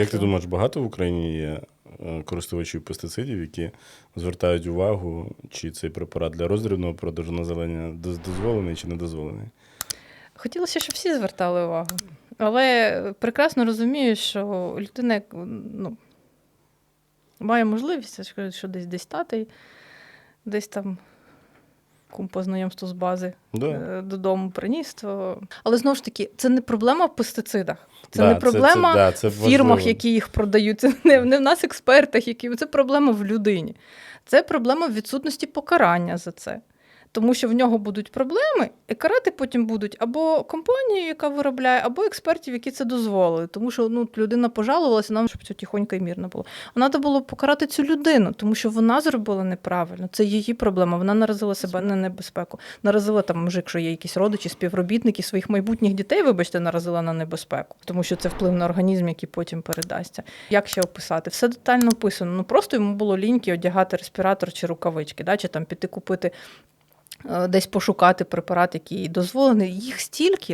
Як ти думаєш, багато в Україні є е, користувачів пестицидів, які звертають увагу, чи цей препарат для роздрібного продажу населення доз- дозволений чи не дозволений? Хотілося, щоб всі звертали увагу. Але прекрасно розумію, що людина ну, має можливість, що десь десь стати, десь там по знайомству з бази Да. е, додому приніс. То... Але знову ж таки, це не проблема в пестицидах. Це Да, не проблема да, це в фірмах, важливо. які їх продають. Це не, не в нас, експертах, які це проблема в людині. Це проблема в відсутності покарання за це. Тому що в нього будуть проблеми, і карати потім будуть або компанію, яка виробляє, або експертів, які це дозволили. Тому що ну, людина пожалувалася нам, щоб це тихонько і мірно було. А треба було покарати цю людину, тому що вона зробила неправильно. Це її проблема. Вона наразила себе на небезпеку. Наразила там, може, якщо є якісь родичі, співробітники своїх майбутніх дітей, вибачте, наразила на небезпеку, тому що це вплив на організм, який потім передасться. Як ще описати? Все детально описано. Ну просто йому було ліньки одягати респіратор чи рукавички, да? чи там піти купити. Е, Десь пошукати препарат, який дозволений. Їх стільки,